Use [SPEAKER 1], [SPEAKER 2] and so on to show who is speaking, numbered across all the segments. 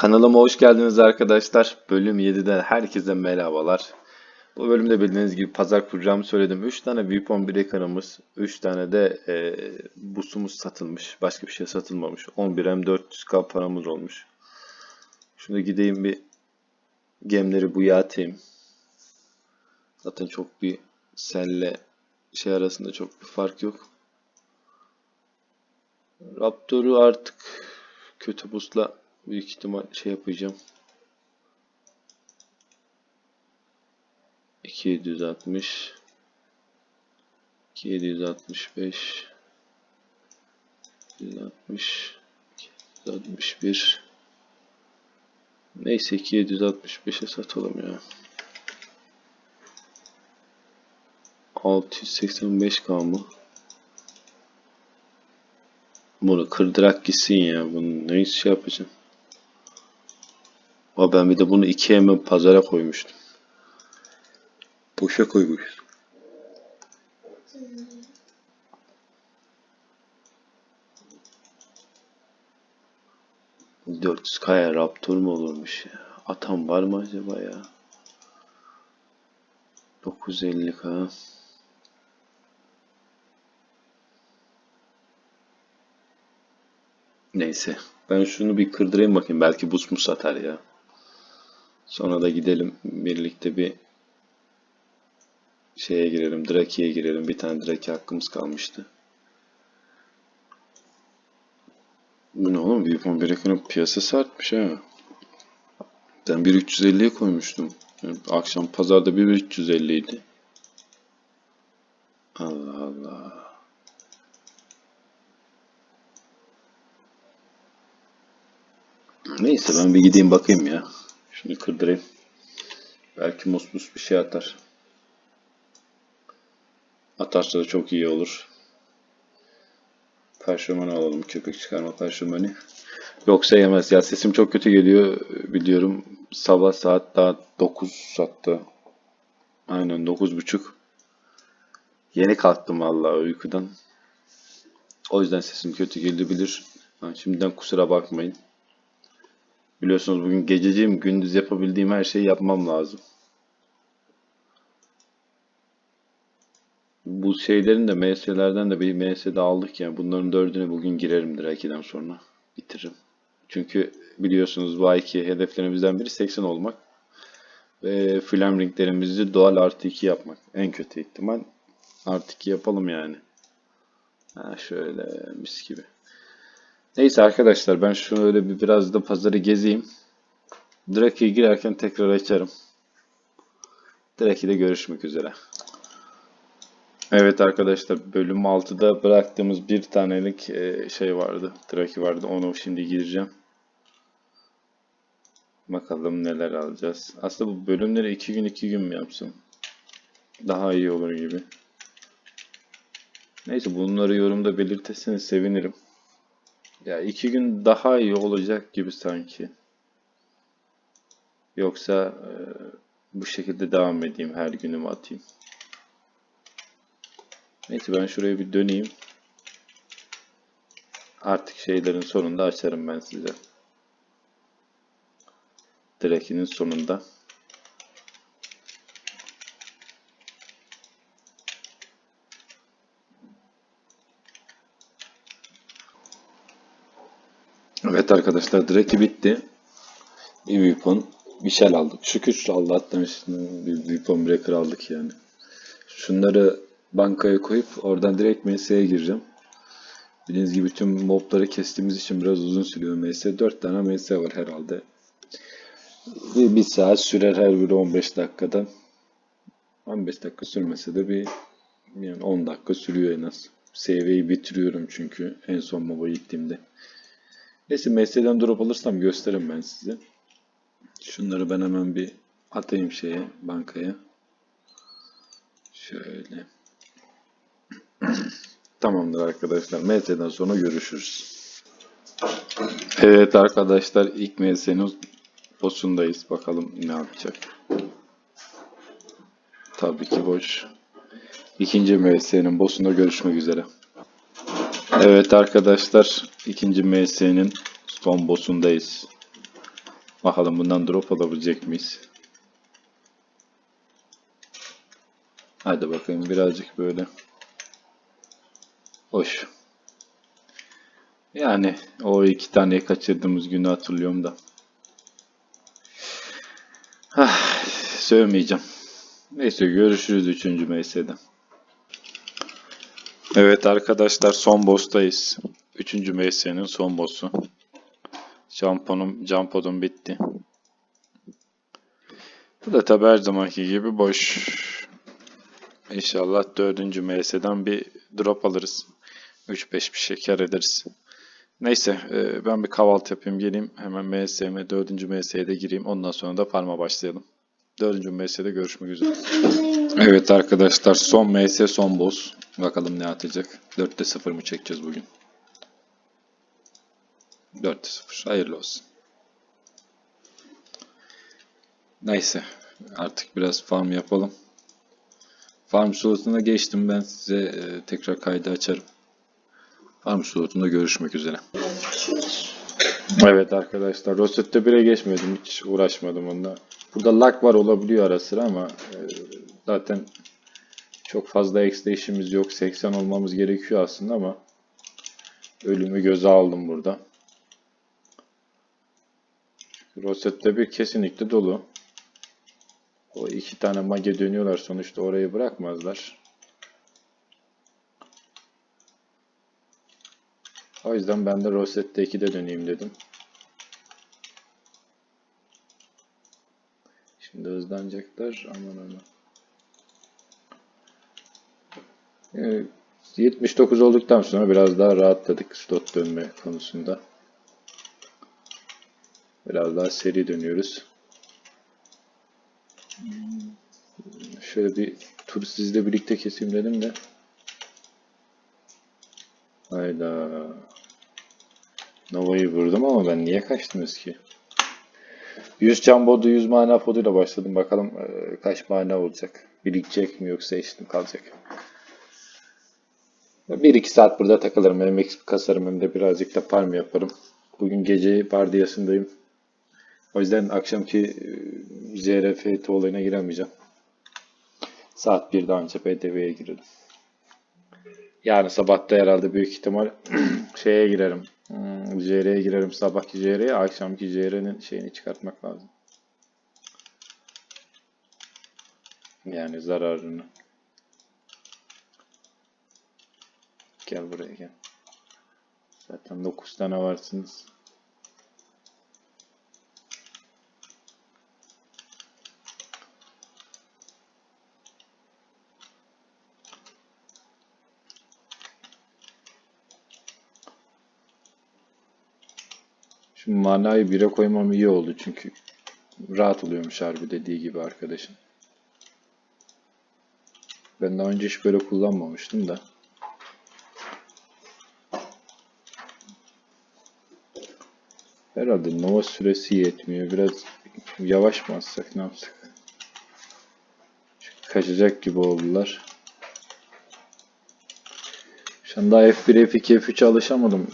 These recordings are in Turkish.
[SPEAKER 1] Kanalıma hoş geldiniz arkadaşlar. Bölüm 7'den herkese merhabalar. Bu bölümde bildiğiniz gibi pazar kuracağımı söyledim. 3 tane Weapon Breaker'ımız, 3 tane de e, busumuz satılmış. Başka bir şey satılmamış. 11M 400k paramız olmuş. Şimdi gideyim bir gemleri buya atayım. Zaten çok bir selle şey arasında çok bir fark yok. Raptor'u artık kötü busla büyük ihtimal şey yapacağım. 260 265 260 261 Neyse 265'e satalım ya. 685k mı? Bunu kırdırak gitsin ya. Bunu ne şey yapacağım? Aa, ben bir de bunu 2 hemen pazara koymuştum. Boşa koymuştum. ...400 kaya Raptor mu olurmuş ya? Atam var mı acaba ya? 950k. Neyse. Ben şunu bir kırdırayım bakayım. Belki buz mu satar ya. Sonra da gidelim birlikte bir şeye girelim. Draki'ye girelim. Bir tane Draki hakkımız kalmıştı. Bu ne oğlum? Weapon Breaker'ın piyasası artmış ha. Ben 1.350'ye koymuştum. Akşam pazarda 1.350 idi. Allah Allah. Neyse ben bir gideyim bakayım ya. Şunu kırdırayım. Belki musmus bir şey atar. Atarsa da çok iyi olur. Perşömeni alalım. Köpek çıkarma perşömeni. Yoksa yemez. Ya sesim çok kötü geliyor biliyorum. Sabah saat daha 9 hatta. Aynen 9.30. Yeni kalktım vallahi uykudan. O yüzden sesim kötü gelebilir. Ha, şimdiden kusura bakmayın. Biliyorsunuz bugün gececiyim. Gündüz yapabildiğim her şeyi yapmam lazım. Bu şeylerin de MS'lerden de bir MS'de aldık yani. Bunların dördüne bugün girerim Draki'den sonra. Bitiririm. Çünkü biliyorsunuz bu ayki hedeflerimizden biri 80 olmak. Ve flame ringlerimizi doğal artı 2 yapmak. En kötü ihtimal artı 2 yapalım yani. Ha şöyle mis gibi. Neyse arkadaşlar ben şöyle bir biraz da pazarı gezeyim. Draki'ye girerken tekrar açarım. Draki'de görüşmek üzere. Evet arkadaşlar bölüm 6'da bıraktığımız bir tanelik e, şey vardı. Draki vardı. Onu şimdi gireceğim. Bakalım neler alacağız. Aslında bu bölümleri 2 gün 2 gün mü yapsam? Daha iyi olur gibi. Neyse bunları yorumda belirtirseniz sevinirim. Ya iki gün daha iyi olacak gibi sanki. Yoksa e, bu şekilde devam edeyim her günümü atayım. Neyse ben şuraya bir döneyim. Artık şeylerin sonunda açarım ben size. Draki'nin sonunda. Evet arkadaşlar Draki bitti. Bir weapon. Bir shell aldık. Şükür Allah'tan bir weapon breaker aldık yani. Şunları bankaya koyup oradan direkt MS'ye gireceğim. Bildiğiniz gibi tüm mobları kestiğimiz için biraz uzun sürüyor MS. 4 tane MS var herhalde. Bir, bir saat sürer her biri 15 dakikadan. 15 dakika sürmese de bir yani 10 dakika sürüyor en az. SV'yi bitiriyorum çünkü en son moba gittiğimde. Neyse MS'den drop alırsam gösteririm ben size. Şunları ben hemen bir atayım şeye bankaya. Şöyle. Tamamdır arkadaşlar. MS'den sonra görüşürüz. Evet arkadaşlar ilk MS'nin boss'undayız. Bakalım ne yapacak. Tabii ki boş. İkinci MS'nin boss'unda görüşmek üzere. Evet arkadaşlar, ikinci MS'nin son boss'undayız. Bakalım bundan drop alabilecek miyiz? Hadi bakayım birazcık böyle. Hoş. Yani o iki tane kaçırdığımız günü hatırlıyorum da. Ah, sövmeyeceğim. Neyse görüşürüz 3. MS'de. Evet arkadaşlar son boss'tayız. 3. MS'nin son boss'u. Jamponum, Jampodum bitti. Bu da tabi her zamanki gibi boş. İnşallah 4. MS'den bir drop alırız. 3-5 bir şeker ederiz. Neyse e, ben bir kahvaltı yapayım geleyim. Hemen MSM 4. MS'ye de gireyim. Ondan sonra da farma başlayalım. 4. MS'de görüşmek üzere. Evet arkadaşlar son MS son boss. Bakalım ne atacak. 4'te 0 mı çekeceğiz bugün? 4'te 0. Hayırlı olsun. Neyse. Artık biraz farm yapalım. Farm slotuna geçtim. Ben size e, tekrar kaydı açarım. Farm slotunda görüşmek üzere. Evet arkadaşlar. Rosette 1'e geçmedim. Hiç uğraşmadım onunla. Burada lag var olabiliyor ara sıra ama e, zaten çok fazla ekstra işimiz yok. 80 olmamız gerekiyor aslında ama ölümü göze aldım burada. Rosette bir kesinlikle dolu. O iki tane mage dönüyorlar sonuçta orayı bırakmazlar. O yüzden ben de Rosette 2'de döneyim dedim. Şimdi hızlanacaklar. Aman aman. Ee, 79 olduktan sonra biraz daha rahatladık slot dönme konusunda. Biraz daha seri dönüyoruz. Şöyle bir tur sizle birlikte keseyim dedim de. Hayda. Nova'yı vurdum ama ben niye kaçtınız ki? 100 can bodu 100 mana poduyla başladım. Bakalım e, kaç mana olacak. Birikecek mi yoksa eşit mi kalacak? 1-2 saat burada takılırım. Hem XP kasarım hem de birazcık da farm yaparım. Bugün gece vardiyasındayım. O yüzden akşamki e, JRF olayına giremeyeceğim. Saat 1'de anca BDV'ye girelim. Yarın sabah herhalde büyük ihtimal şeye girerim. Hmm, JR'ye girerim sabahki JR'ye. Akşamki JR'nin şeyini çıkartmak lazım. Yani zararını. Gel buraya gel. Zaten 9 tane varsınız. Şu manayı 1'e koymam iyi oldu çünkü rahat oluyormuş harbi dediği gibi arkadaşım. Ben daha önce hiç böyle kullanmamıştım da. Herhalde Nova süresi yetmiyor. Biraz yavaş mı atsak ne yapsak? Çünkü kaçacak gibi oldular. Şu anda F1, F2, F3'e alışamadım.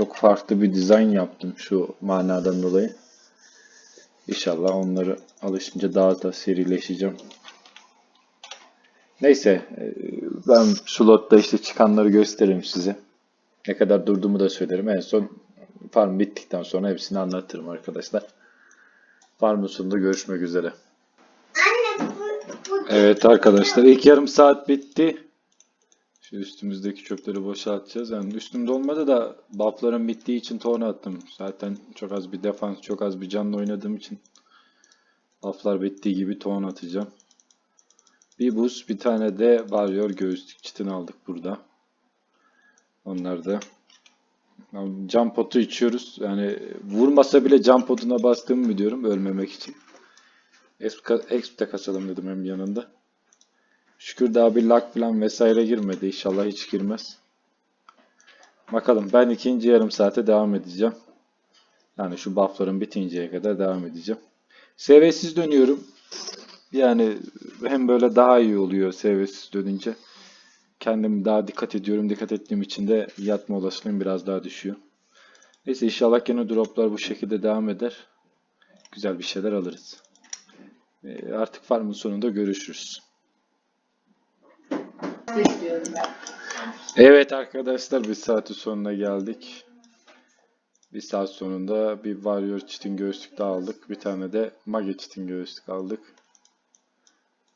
[SPEAKER 1] Çok farklı bir dizayn yaptım şu manadan dolayı. İnşallah onları alışınca daha da serileşeceğim. Neyse e, ben slotta işte çıkanları gösteririm size. Ne kadar durduğumu da söylerim. En son farm bittikten sonra hepsini anlatırım arkadaşlar. Farmın sonunda görüşmek üzere.
[SPEAKER 2] Anne bu, bu
[SPEAKER 1] Evet arkadaşlar ilk yarım saat bitti. Şu üstümüzdeki çöpleri boşaltacağız. Yani üstümde olmadı da buffların bittiği için torna attım. Zaten çok az bir defans, çok az bir canlı oynadığım için bufflar bittiği gibi torna atacağım. Bir buz, bir tane de Warrior göğüslük çitini aldık burada. Onlar da Cam potu içiyoruz. Yani vurmasa bile cam potuna bastığımı biliyorum ölmemek için. Exp de kaçalım dedim hem yanında. Şükür daha bir lag falan vesaire girmedi. İnşallah hiç girmez. Bakalım ben ikinci yarım saate devam edeceğim. Yani şu buffların bitinceye kadar devam edeceğim. SV'siz dönüyorum. Yani hem böyle daha iyi oluyor SV'siz dönünce. Kendim daha dikkat ediyorum. Dikkat ettiğim için de yatma olasılığım biraz daha düşüyor. Neyse inşallah gene droplar bu şekilde devam eder. Güzel bir şeyler alırız. Ee, artık farmın sonunda görüşürüz. Evet arkadaşlar bir saatin sonuna geldik. Bir saat sonunda bir Warrior çitin göğüslük daha aldık. Bir tane de Mage çitin göğüslük aldık.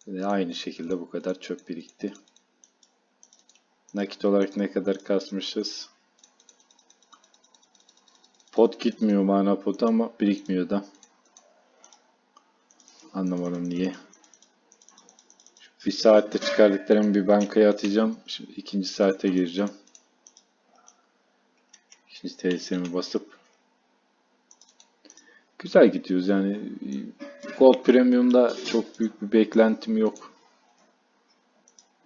[SPEAKER 1] Yine aynı şekilde bu kadar çöp birikti. Nakit olarak ne kadar kasmışız? Pot gitmiyor mana potu ama birikmiyor da. Anlamadım niye. Bir saatte çıkardıklarımı bir bankaya atacağım. Şimdi ikinci saate gireceğim. Şimdi TSM'i basıp güzel gidiyoruz yani Gold Premium'da çok büyük bir beklentim yok.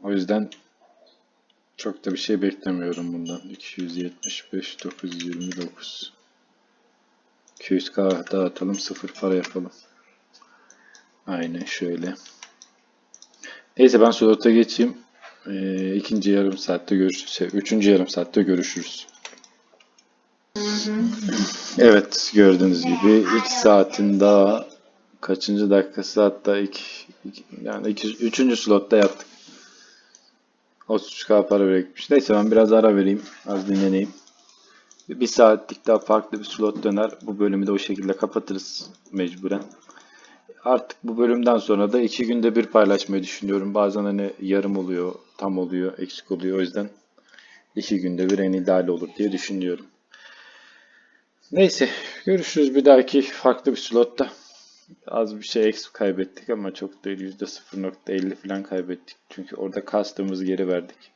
[SPEAKER 1] O yüzden çok da bir şey beklemiyorum bundan. 275 929 200k dağıtalım sıfır para yapalım. Aynen şöyle. Neyse ben slota geçeyim. Ee, ikinci yarım saatte görüşürüz. Şey, üçüncü yarım saatte görüşürüz. Evet gördüğünüz gibi ilk saatin daha kaçıncı dakikası hatta ilk, yani iki, üçüncü slotta yaptık. 33k para birikmiş. Neyse ben biraz ara vereyim. Az dinleneyim. Bir saatlik daha farklı bir slot döner. Bu bölümü de o şekilde kapatırız mecburen. Artık bu bölümden sonra da iki günde bir paylaşmayı düşünüyorum. Bazen hani yarım oluyor, tam oluyor, eksik oluyor. O yüzden iki günde bir en ideal olur diye düşünüyorum. Neyse, görüşürüz bir dahaki farklı bir slotta. Az bir şey eksik kaybettik ama çok değil. %0.50 falan kaybettik. Çünkü orada kastığımızı geri verdik.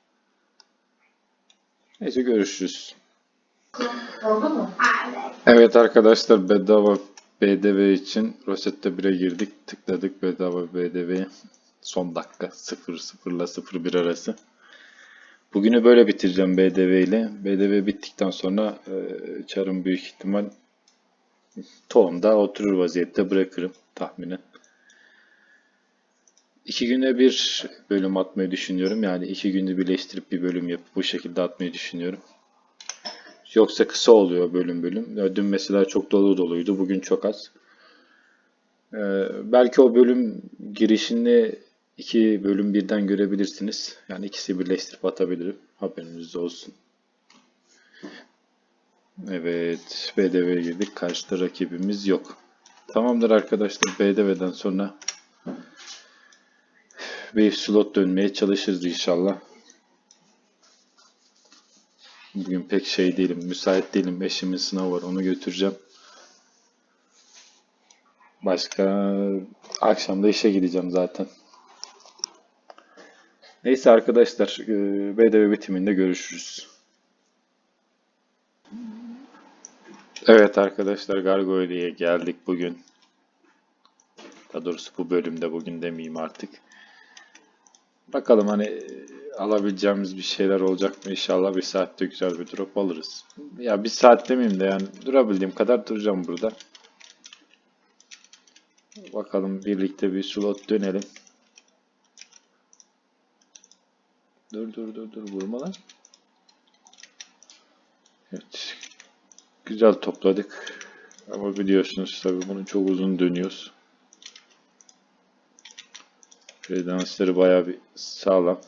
[SPEAKER 1] Neyse görüşürüz.
[SPEAKER 3] Oldu mu?
[SPEAKER 2] Evet.
[SPEAKER 1] Evet arkadaşlar bedava BDV için Rosetta 1'e girdik. Tıkladık bedava BDV. Son dakika 0 0 ile 01 arası. Bugünü böyle bitireceğim BDV ile. BDV bittikten sonra e, çarım büyük ihtimal tohumda oturur vaziyette bırakırım tahminen. İki günde bir bölüm atmayı düşünüyorum. Yani iki günde birleştirip bir bölüm yapıp bu şekilde atmayı düşünüyorum. Yoksa kısa oluyor bölüm bölüm. Dün mesela çok dolu doluydu. Bugün çok az. Ee, belki o bölüm girişini iki bölüm birden görebilirsiniz. Yani ikisi birleştirip atabilirim. Haberiniz olsun. Evet. BDV'ye girdik. Karşıda rakibimiz yok. Tamamdır arkadaşlar. BDV'den sonra bir slot dönmeye çalışırız inşallah. Bugün pek şey değilim, müsait değilim. Eşimin sınavı var, onu götüreceğim. Başka akşam da işe gideceğim zaten. Neyse arkadaşlar, e, BDV bitiminde görüşürüz. Evet arkadaşlar, Gargoyle'ye geldik bugün. Daha doğrusu bu bölümde bugün demeyeyim artık. Bakalım hani alabileceğimiz bir şeyler olacak mı inşallah bir saatte güzel bir drop alırız. Ya bir saat demeyeyim de yani durabildiğim kadar duracağım burada. Bakalım birlikte bir slot dönelim. Dur dur dur dur vurma lan. Evet. Güzel topladık. Ama biliyorsunuz tabii bunu çok uzun dönüyoruz. Fredansları bayağı bir sağlam.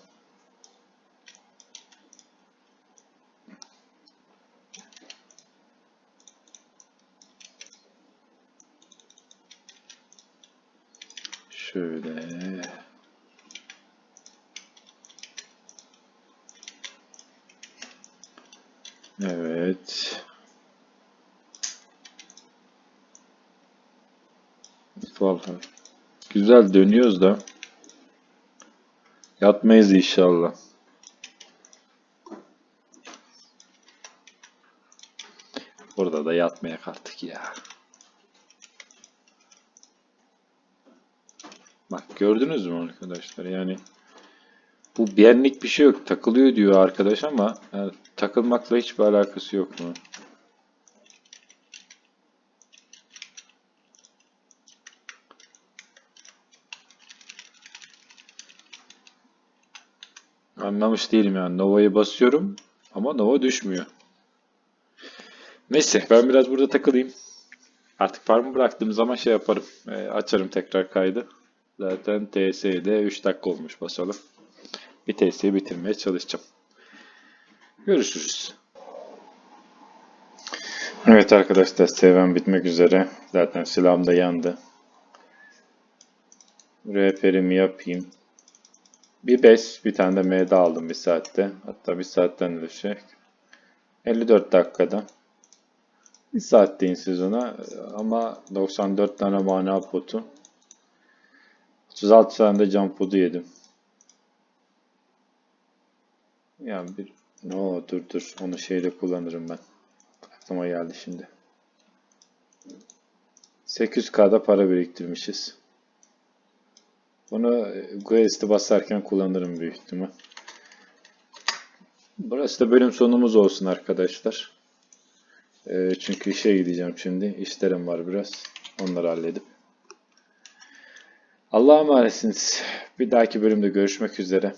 [SPEAKER 1] Şöyle. Evet. Vallahi güzel dönüyoruz da yatmayız inşallah. Burada da yatmayak artık ya. Bak gördünüz mü arkadaşlar yani bu benlik bir şey yok takılıyor diyor arkadaş ama yani takılmakla hiçbir alakası yok mu? Anlamış değilim yani. Nova'yı basıyorum ama Nova düşmüyor. Neyse ben biraz burada takılayım. Artık farmı bıraktığım zaman şey yaparım. e, açarım tekrar kaydı. Zaten TS'de 3 dakika olmuş basalım. Bir TS'yi bitirmeye çalışacağım. Görüşürüz. Evet arkadaşlar seven bitmek üzere. Zaten silahım da yandı. Rehberimi yapayım. Bir 5, bir tane de M'de aldım bir saatte. Hatta bir saatten de şey. 54 dakikada. Bir saat deyin siz ona ama 94 tane mana potu. 36 tane de can potu yedim. Yani bir... No, dur dur onu şeyde kullanırım ben. Aklıma geldi şimdi. 800k'da para biriktirmişiz. Bunu Quest'i basarken kullanırım büyük ihtimal. Burası da bölüm sonumuz olsun arkadaşlar. Ee, çünkü işe gideceğim şimdi. İşlerim var biraz. Onları halledip. Allah'a emanetsiniz. Bir dahaki bölümde görüşmek üzere.